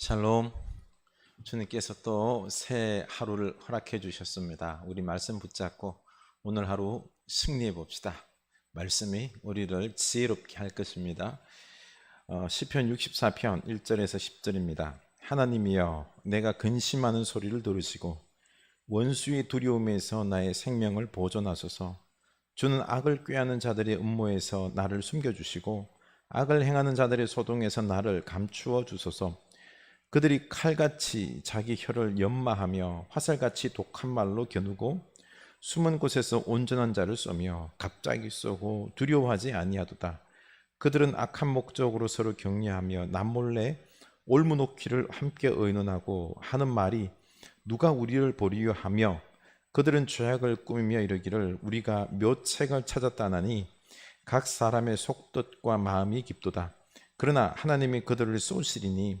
샬롬. 주님께서 또 새 하루를 허락해 주셨습니다. 우리 말씀 붙잡고 오늘 하루 승리해 봅시다. 말씀이 우리를 지혜롭게 할 것입니다. 어, 시편 64편 1절에서 10절입니다. 하나님이여 내가 근심하는 소리를 들으시고 원수의 두려움에서 나의 생명을 보존하소서. 주는 악을 꾀하는 자들의 음모에서 나를 숨겨 주시고 악을 행하는 자들의 소동에서 나를 감추어 주소서. 그들이 칼같이 자기 혀를 연마하며 화살같이 독한 말로 겨누고 숨은 곳에서 온전한 자를 쏘며 갑자기 쏘고 두려워하지 아니하도다. 그들은 악한 목적으로 서로 격려하며 남몰래 올무놓기를 함께 의논하고 하는 말이 누가 우리를 보리려 하며 그들은 죄악을 꾸미며 이르기를 우리가 묘책을 찾았다나니 각 사람의 속뜻과 마음이 깊도다. 그러나 하나님이 그들을 쏘시리니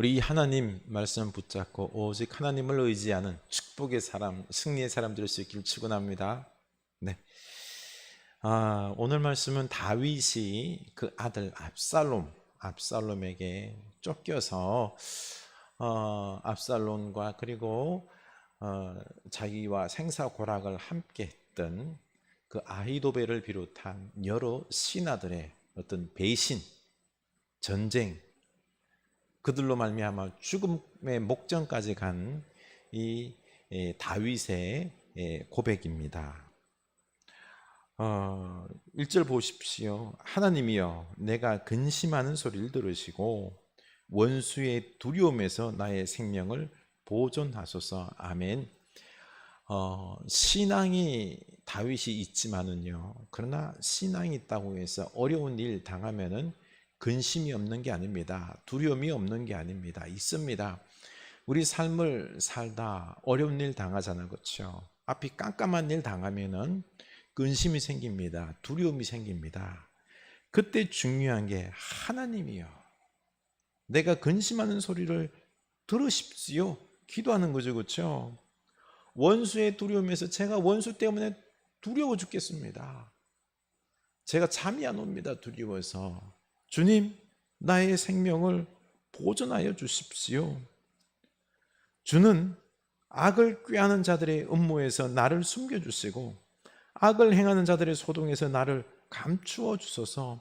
우리 이 하나님 말씀 붙잡고 오직 하나님을 의지하는 축복의 사람, 승리의 사람 될 수 있기를 축원합니다. 네. 아, 오늘 말씀은 다윗이 그 아들 압살롬, 압살롬에게 쫓겨서 어, 압살롬과 그리고 어, 자기와 생사고락을 함께했던 그 아히도벨을 비롯한 여러 신하들의 어떤 배신, 전쟁, 그들로 말미암아 죽음의 목전까지 간 이 다윗의 예, 고백입니다. 어, 1절 보십시오. 하나님이여 내가 근심하는 소리를 들으시고 원수의 두려움에서 나의 생명을 보존하소서. 아멘. 어, 신앙이 다윗이 있지만은요. 그러나 신앙이 있다고 해서 어려운 일 당하면은 근심이 없는 게 아닙니다. 두려움이 없는 게 아닙니다. 있습니다. 우리 삶을 살다 어려운 일 당하잖아요. 그렇죠? 앞이 깜깜한 일 당하면은 근심이 생깁니다. 두려움이 생깁니다. 그때 중요한 게 하나님이요. 내가 근심하는 소리를 들으십시오. 기도하는 거죠. 그렇죠? 원수의 두려움에서 제가 원수 때문에 두려워 죽겠습니다. 제가 잠이 안 옵니다. 두려워서. 주님, 나의 생명을 보존하여 주십시오. 주는 악을 꾀하는 자들의 음모에서 나를 숨겨주시고 악을 행하는 자들의 소동에서 나를 감추어 주소서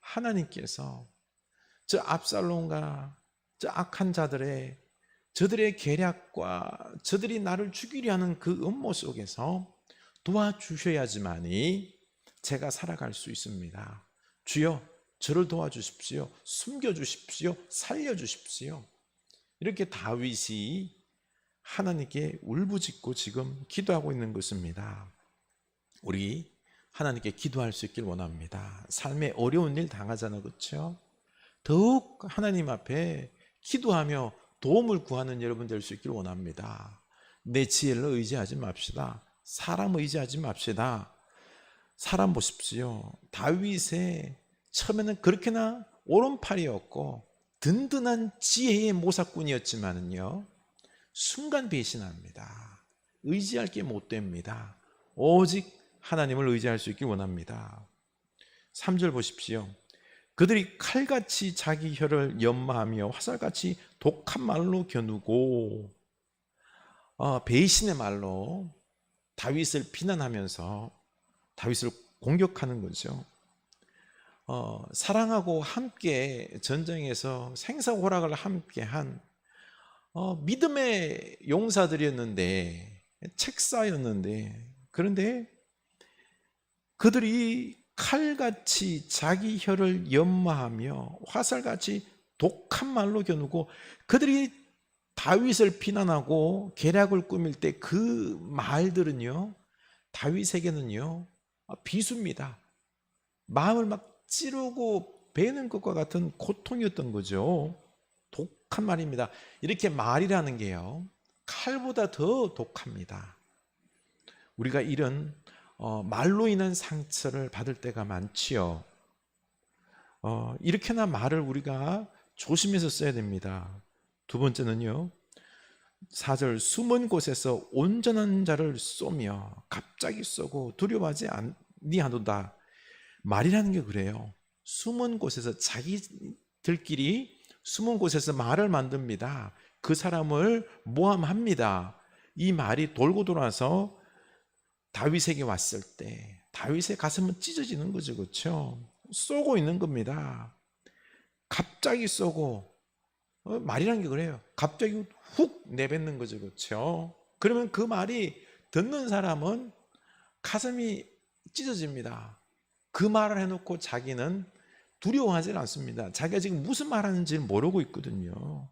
하나님께서 저 압살롬과 저 악한 자들의 저들의 계략과 저들이 나를 죽이려 하는 그 음모 속에서 도와주셔야지만이 제가 살아갈 수 있습니다. 주여 저를 도와주십시오. 숨겨주십시오. 살려주십시오. 이렇게 다윗이 하나님께 울부짖고 지금 기도하고 있는 것입니다. 우리 하나님께 기도할 수 있길 원합니다. 삶에 어려운 일 당하잖아요. 그렇죠? 더욱 하나님 앞에 기도하며 도움을 구하는 여러분 될 수 있길 원합니다. 내 지혜를 의지하지 맙시다. 사람 의지하지 맙시다. 사람 보십시오. 다윗의 처음에는 그렇게나 오른팔이었고 든든한 지혜의 모사꾼이었지만은요 순간 배신합니다. 의지할 게 못 됩니다. 오직 하나님을 의지할 수 있길 원합니다. 3절 보십시오. 그들이 칼같이 자기 혀를 연마하며 화살같이 독한 말로 겨누고 어, 배신의 말로 다윗을 비난하면서 다윗을 공격하는 거죠. 어, 사랑하고 함께 전쟁에서 생사고락을 함께한 어, 믿음의 용사들이었는데 책사였는데 그런데 그들이 칼같이 자기 혀를 연마하며 화살같이 독한 말로 겨누고 그들이 다윗을 비난하고 계략을 꾸밀 때 그 말들은요 다윗에게는요 비수입니다. 마음을 막 찌르고 베는 것과 같은 고통이었던 거죠. 독한 말입니다. 이렇게 말이라는 게요 칼보다 더 독합니다. 우리가 이런 어, 말로 인한 상처를 받을 때가 많지요. 어, 이렇게나 말을 우리가 조심해서 써야 됩니다. 두 번째는요. 사절 숨은 곳에서 온전한 자를 쏘며 갑자기 쏘고 두려워하지 아니하도다. 말이라는 게 그래요. 숨은 곳에서 자기들끼리 숨은 곳에서 말을 만듭니다. 그 사람을 모함합니다. 이 말이 돌고 돌아서 다윗에게 왔을 때 다윗의 가슴은 찢어지는 거죠. 그렇죠? 쏘고 있는 겁니다. 갑자기 쏘고 어, 말이라는 게 그래요. 갑자기 훅 내뱉는 거죠. 그렇죠? 그러면 그 말이 듣는 사람은 가슴이 찢어집니다. 그 말을 해놓고 자기는 두려워하지 않습니다. 자기가 지금 무슨 말 하는지 모르고 있거든요.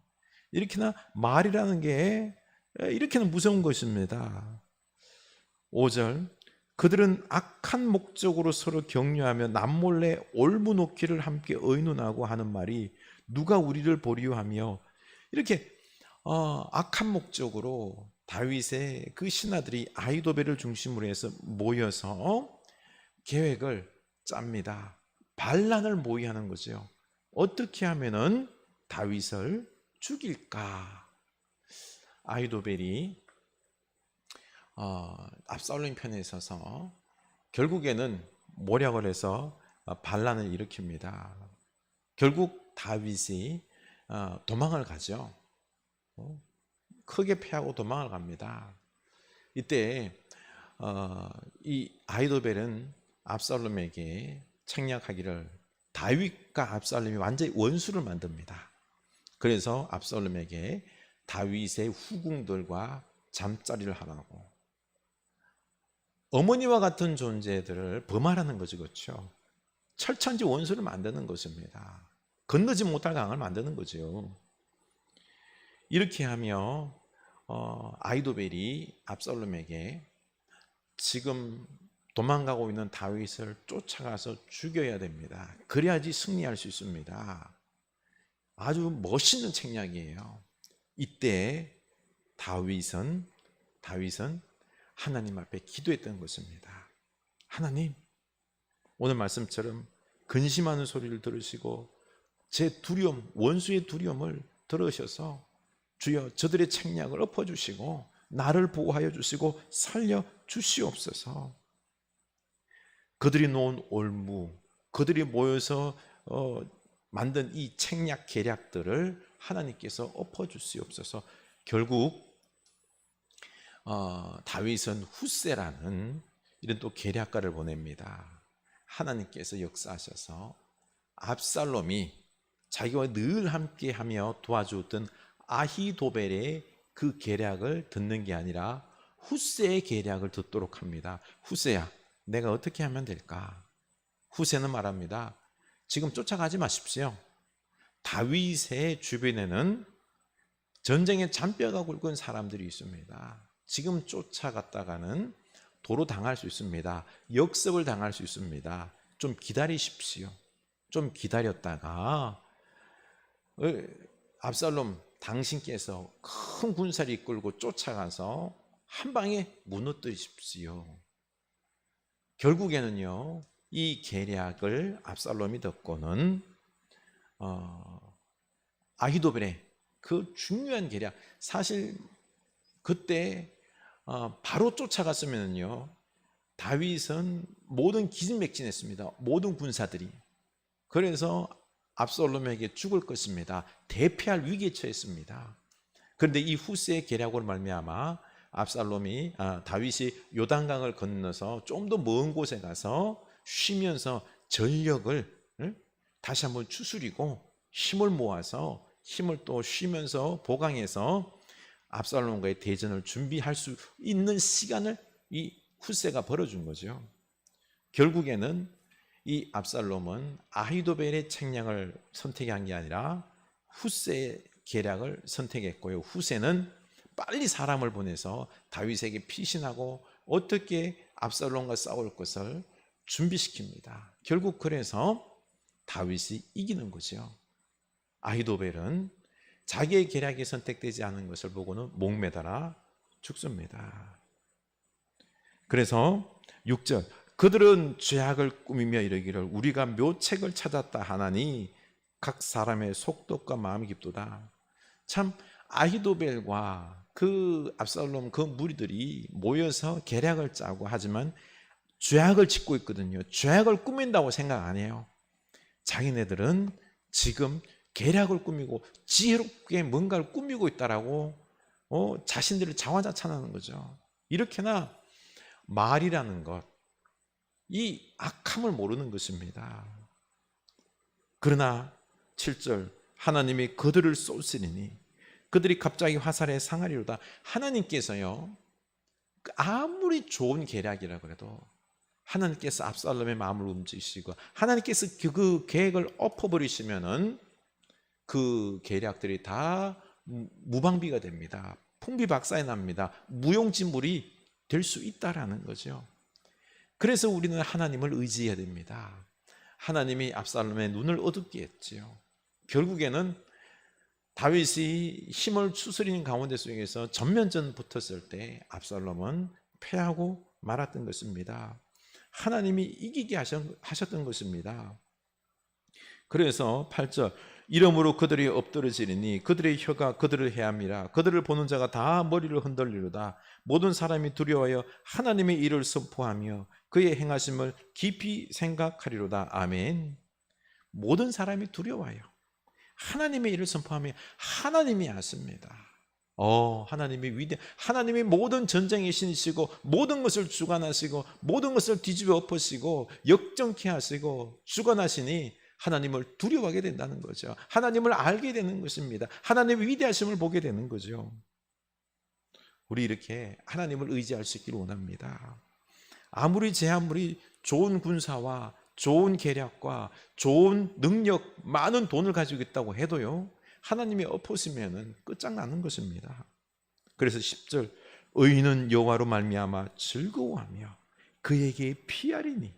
이렇게나 말이라는 게 이렇게는 무서운 것입니다. 5절 그들은 악한 목적으로 서로 격려하며 남몰래 올무놓기를 함께 의논하고 하는 말이 누가 우리를 보리하며 이렇게 어, 악한 목적으로 다윗의 그 신하들이 아이도벨을 중심으로 해서 모여서 계획을 짭니다. 반란을 모의하는 거죠. 어떻게 하면은 다윗을 죽일까? 아이도벨이 어, 압살롬 편에 있어서 결국에는 모략을 해서 어, 반란을 일으킵니다. 결국 다윗이 어, 도망을 가죠. 어, 크게 패하고 도망을 갑니다. 이때 어, 이 아이도벨은 압살롬에게 책략하기를 다윗과 압살롬이 완전히 원수를 만듭니다. 그래서 압살롬에게 다윗의 후궁들과 잠자리를 하라고 어머니와 같은 존재들을 범하라는 거죠, 그렇죠? 철천지 원수를 만드는 것입니다. 건너지 못할 강을 만드는 거죠. 이렇게 하며 어, 아이도벨이 압살롬에게 지금 도망가고 있는 다윗을 쫓아가서 죽여야 됩니다. 그래야지 승리할 수 있습니다. 아주 멋있는 책략이에요. 이때 다윗은 다윗은 하나님 앞에 기도했던 것입니다. 하나님, 오늘 말씀처럼 근심하는 소리를 들으시고 제 두려움, 원수의 두려움을 들으셔서 주여 저들의 책략을 엎어주시고 나를 보호하여 주시고 살려 주시옵소서. 그들이 놓은 올무, 그들이 모여서 어, 만든 이 책략 계략들을 하나님께서 엎어주시옵소서. 결국 어, 다윗은 후세라는 이런 또 계략가를 보냅니다. 하나님께서 역사하셔서 압살롬이 자기와 늘 함께하며 도와주었던 아히도벨의 그 계략을 듣는 게 아니라 후세의 계략을 듣도록 합니다. 후세야, 내가 어떻게 하면 될까? 후세는 말합니다. 지금 쫓아가지 마십시오. 다윗의 주변에는 전쟁에 잔뼈가 굵은 사람들이 있습니다. 지금 쫓아갔다가는 도로 당할 수 있습니다. 역습을 당할 수 있습니다. 좀 기다리십시오. 좀 기다렸다가 어, 압살롬 당신께서 큰 군사를 이끌고 쫓아가서 한 방에 무너뜨리십시오. 결국에는요 이 계략을 압살롬이 듣고는 어, 아히도벨의 그 중요한 계략 사실 그때 어, 바로 쫓아갔으면요 다윗은 모든 기진맥진했습니다. 모든 군사들이 그래서 압살롬에게 죽을 것입니다. 대피할 위기에 처했습니다. 그런데 이 후세의 계략으로 말미암아 압살롬이 아, 다윗이 요단강을 건너서 좀 더 먼 곳에 가서 쉬면서 전력을 응? 다시 한번 추스리고 힘을 모아서 힘을 또 쉬면서 보강해서 압살롬과의 대전을 준비할 수 있는 시간을 이 후세가 벌어준 거죠. 결국에는 이 압살롬은 아히도벨의 책략을 선택한 게 아니라 후세의 계략을 선택했고요. 후세는 빨리 사람을 보내서 다윗에게 피신하고 어떻게 압살롬과 싸울 것을 준비시킵니다. 결국 그래서 다윗이 이기는 거죠. 아히도벨은 자기의 계략이 선택되지 않은 것을 보고는 목매달아 죽습니다. 그래서 6절 그들은 죄악을 꾸미며 이르기를 우리가 묘책을 찾았다 하나니 각 사람의 속독과 마음이 깊도다. 참 아히도벨과 그 압살롬 그 무리들이 모여서 계략을 짜고 하지만 죄악을 짓고 있거든요. 죄악을 꾸민다고 생각 안 해요. 자기네들은 지금 계략을 꾸미고 지혜롭게 뭔가를 꾸미고 있다라고 어, 자신들을 자화자찬하는 거죠. 이렇게나 말이라는 것, 이 악함을 모르는 것입니다. 그러나 7절 하나님이 그들을 쏠시리니 그들이 갑자기 화살에 상하리로다. 하나님께서요. 아무리 좋은 계략이라 그래도 하나님께서 압살롬의 마음을 움직이시고 하나님께서 그, 그 계획을 엎어버리시면은 그 계략들이 다 무방비가 됩니다. 풍비박산이 납니다. 무용지물이 될 수 있다라는 거죠. 그래서 우리는 하나님을 의지해야 됩니다. 하나님이 압살롬의 눈을 어둡게 했지요. 결국에는 다윗이 힘을 추스리는 가운데 속에서 전면전 붙었을 때 압살롬은 패하고 말았던 것입니다. 하나님이 이기게 하셨던 것입니다. 그래서 8절 이러므로 그들이 엎드러지리니 그들의 혀가 그들을 해함이라. 그들을 보는 자가 다 머리를 흔들리로다. 모든 사람이 두려워하여 하나님의 일을 선포하며 그의 행하심을 깊이 생각하리로다. 아멘. 모든 사람이 두려워하여 하나님의 일을 선포하며 하나님이 하십니다 어, 하나님이 위대, 하나님이 모든 전쟁의 신이시고, 모든 것을 주관하시고, 모든 것을 뒤집어 엎으시고, 역정케 하시고, 주관하시니, 하나님을 두려워하게 된다는 거죠. 하나님을 알게 되는 것입니다. 하나님의 위대하심을 보게 되는 거죠. 우리 이렇게 하나님을 의지할 수 있기를 원합니다. 아무리 제 아무리 좋은 군사와 좋은 계략과 좋은 능력, 많은 돈을 가지고 있다고 해도요. 하나님이 엎으시면은 끝장나는 것입니다. 그래서 10절 의인은 여호와로 말미암아 즐거워하며 그에게 피하리니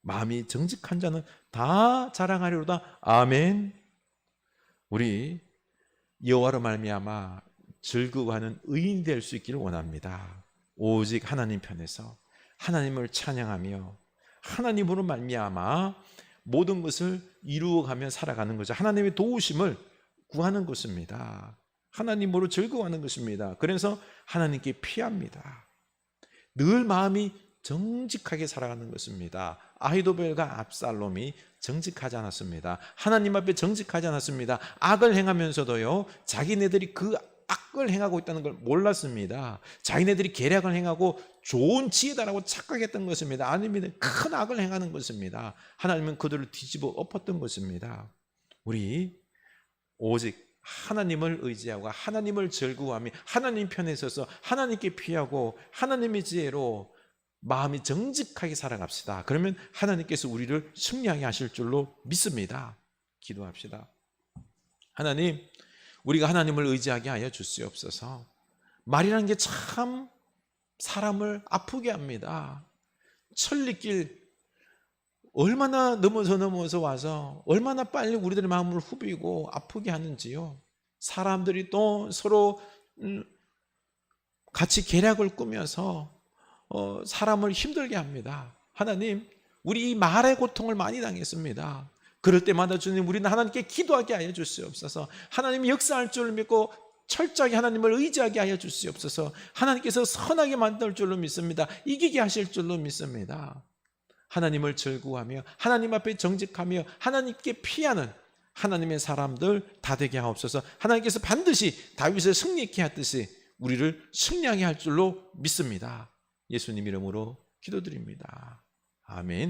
마음이 정직한 자는 다 자랑하리로다. 아멘. 우리 여호와로 말미암아 즐거워하는 의인 될 수 있기를 원합니다. 오직 하나님 편에서 하나님을 찬양하며 하나님으로 말미암아 모든 것을 이루어가며 살아가는 거죠. 하나님의 도우심을 구하는 것입니다. 하나님으로 즐거워하는 것입니다. 그래서 하나님께 피합니다. 늘 마음이 정직하게 살아가는 것입니다. 아히도벨과 압살롬이 정직하지 않았습니다. 하나님 앞에 정직하지 않았습니다. 악을 행하면서도요, 자기네들이 그 악을 행하고 있다는 걸 몰랐습니다. 자기네들이 계략을 행하고 좋은 지혜다라고 착각했던 것입니다. 아닙니다. 큰 악을 행하는 것입니다. 하나님은 그들을 뒤집어 엎었던 것입니다. 우리 오직 하나님을 의지하고 하나님을 즐거워하며 하나님 편에 서서 하나님께 피하고 하나님의 지혜로 마음이 정직하게 살아갑시다. 그러면 하나님께서 우리를 승리하게 하실 줄로 믿습니다. 기도합시다. 하나님, 우리가 하나님을 의지하게 하여 주시옵소서. 말이라는 게 참 사람을 아프게 합니다. 천리길 얼마나 넘어서 넘어서 와서 얼마나 빨리 우리들의 마음을 후비고 아프게 하는지요. 사람들이 또 서로 음, 같이 계략을 꾸며서 어, 사람을 힘들게 합니다. 하나님, 우리 이 말의 고통을 많이 당했습니다. 그럴 때마다 주님, 우리는 하나님께 기도하게 하여 주시옵소서. 하나님이 역사할 줄 믿고 철저하게 하나님을 의지하게 하여 주시옵소서. 하나님께서 선하게 만들 줄로 믿습니다. 이기게 하실 줄로 믿습니다. 하나님을 즐거워하며 하나님 앞에 정직하며 하나님께 피하는 하나님의 사람들 다 되게 하옵소서. 하나님께서 반드시 다윗을 승리케 하듯이 우리를 승리하게 할 줄로 믿습니다. 예수님 이름으로 기도드립니다. 아멘.